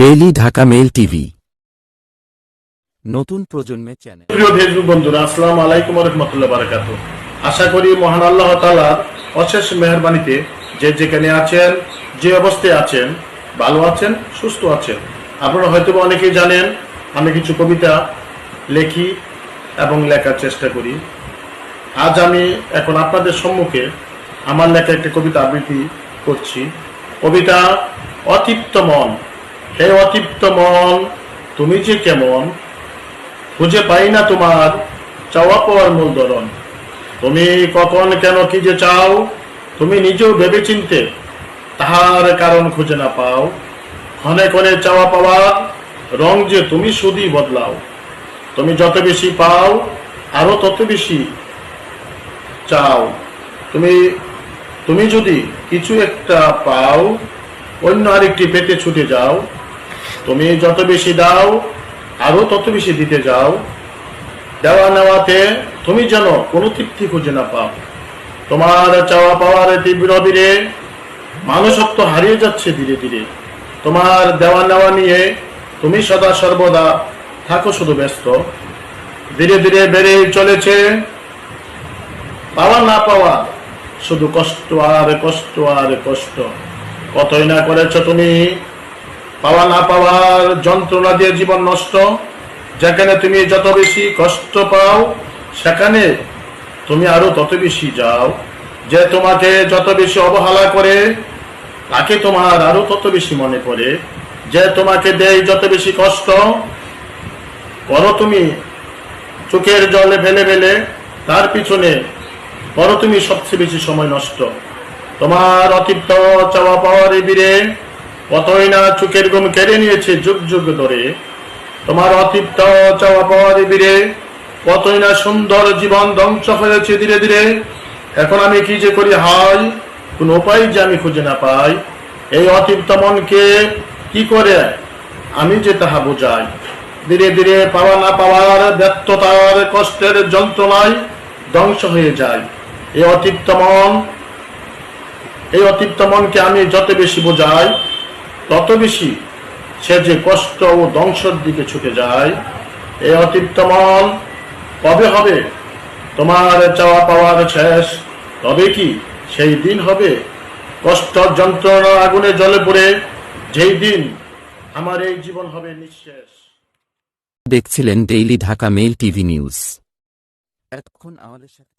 Daily Dhaka mail TV নতুন প্রজন্মের channel প্রিয় ফেসবুক বন্ধুরা আসসালামু আলাইকুম রহমতুল্লাহ বারাকাতু। আশা করি মহান আল্লাহ তালার অশেষ মেহরবানিতে যে যেখানে আছেন যে অবস্থায় আছেন ভালো আছেন সুস্থ আছেন। আপনারা হয়তো অনেকেই জানেন আমি কিছু কবিতা লেখি এবং লেখার চেষ্টা করি। আজ আমি এখন আপনাদের সম্মুখে আমার লেখা একটি কবিতা আবৃত্তি করছি। কবিতা অতৃপ্ত মন। হে অতৃপ্ত মন, তুমি যে কেমন? খুঁজে পাই না তোমার চাওয়া পাওয়ার মূল ধরন। তুমি কখন কেন কি যে চাও, তুমি নিজেও ভেবে চিনতে তাহার কারণ খুঁজে না পাও। ক্ষণে ক্ষণে চাওয়া পাওয়া রং যে তুমি শুধুই বদলাও। তুমি যত বেশি পাও, আরও তত বেশি চাও। তুমি তুমি যদি কিছু একটা পাও, অন্য আরেকটি পেতে ছুটে যাও। তুমি যত বেশি দাও, আরও তত বেশি দিতে যাও। দেওয়া নেওয়াতে তুমি যেন কোনো তৃপ্তি খুঁজে না পাও। তোমার চাওয়া পাওয়ার তীব্র বীরে মানুষত্ব হারিয়ে যাচ্ছে ধীরে ধীরে। তোমার দেওয়া নেওয়া নিয়ে তুমি সদা সর্বদা থাকো শুধু ব্যস্ত। ধীরে ধীরে বেড়ে চলেছে পাওয়া না পাওয়া শুধু কষ্ট আর কষ্ট আর কষ্ট। কতই না করেছ তুমি পাওয়া না পাওয়ার যন্ত্রণা দিয়ে জীবন নষ্ট, যেখানে তুমি যত বেশি কষ্ট পাও, সেখানে তুমি আরও তত বেশি যাও। যে তোমাকে যত বেশি অবহেলা করে, তাকে তোমার আরও তত বেশি মনে পড়ে। যে তোমাকে দেয় যত বেশি কষ্ট করো তুমি চোখের জলে ফেলে ফেলে তার পিছনে করো তুমি সবচেয়ে বেশি সময় নষ্ট। তোমার অতিপ্ত চাওয়া পাওয়ার বীরে কতই না চোখের ঘুম কেড়ে নিয়েছে যুগ যুগ ধরে। তোমার অতিপ্ত চাওয়া পাওয়ার বীরে কতই না সুন্দর জীবন ধ্বংস হয়েছে ধীরে ধীরে। এখন আমি কি যে করি হাই কোন উপায় যে আমি খুঁজে না পাই। এই অতিপ্ত মনকে কি করে আমি যে তাহা বোঝাই? ধীরে ধীরে পাওয়া না পাওয়ার ব্যর্থতার কষ্টের যন্ত্রণায় ধ্বংস হয়ে যায়। এই অতিপ্ত মন, এই অতিপ্ত মনকে আমি যত বেশি বোঝাই তত বেশি সে যে কষ্ট ও ধ্বংসের দিকে ছুটে যায় এই অতিপ্ত মন কবে হবে? তোমার চাওয়া পাওয়ার শেষ তবে কি সেই দিন হবে? কষ্ট যন্ত্রণা আগুনে জলে পড়ে যেই দিন আমার এই জীবন হবে নিঃশেষ। দেখছিলেন daily Dhaka mail TV news. এতক্ষণ আমাদের সাথে